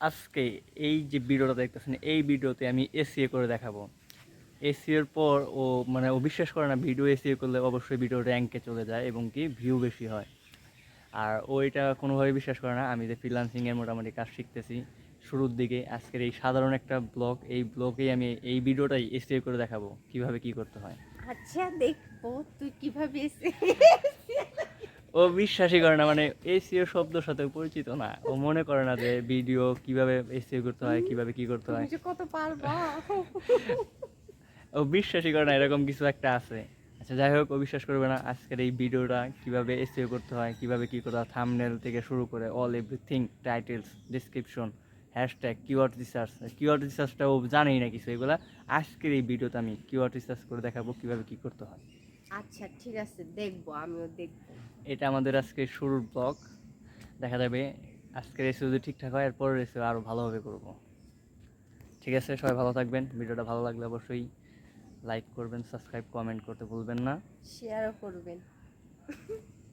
আজকে এই যে ভিডিওটা দেখতেছেন, এই ভিডিওতে আমি এসিএ করে দেখাবো। এসিওর পর ও মানে ও বিশ্বাস করে না ভিডিও এসিও করলে অবশ্যই ভিডিও র্যাঙ্কে চলে যায় এবং কি ভিউ বেশি হয়। আর ও এটা কোনোভাবে বিশ্বাস করে না, আমি যে ফ্রিলান্সিংয়ের মোটামুটি কাজ শিখতেছি শুরুর দিকে, আজকের এই সাধারণ একটা ব্লগ এই ব্লগেই আমি এই ভিডিওটাই এসিও করে দেখাবো, কীভাবে কি করতে হয়। আচ্ছা দেখব তুই কীভাবে ও বিশ্বাসই করে না মানে এসিও শব্দের সাথে পরিচিত না। ও মনে করে না যে ভিডিও কীভাবে এসিও করতে হয় কীভাবে কি করতে হয়। কত পারবা। ও বিশ্বাসই করে না এরকম কিছু একটা আছে। আচ্ছা যাই হোক ও বিশ্বাস করবে না আজকের এই ভিডিওটা কীভাবে এসিও করতে হয় কীভাবে কি করতে হয় থামনেল থেকে শুরু করে all everything titles description hashtag keyword research keyword রিসার্চটা ও জানেই না কিছু এগুলা আজকের এই ভিডিওতে আমি কিওয়ার্ড রিসার্চ করে দেখাবো কীভাবে কি করতে হয়। আচ্ছা ঠিক আছে দেখব আমিও দেখব। এটা আমাদের আজকে শুরুর ব্লগ দেখা যাবে আজকে রেসি যদি ঠিকঠাক হয় এরপর রেসি আরও ভালোভাবে করব। ঠিক আছে, সবাই ভালো থাকবেন। ভিডিওটা ভালো লাগলে অবশ্যই লাইক করবেন সাবস্ক্রাইব কমেন্ট করতে ভুলবেন না। শেয়ারও করবেন।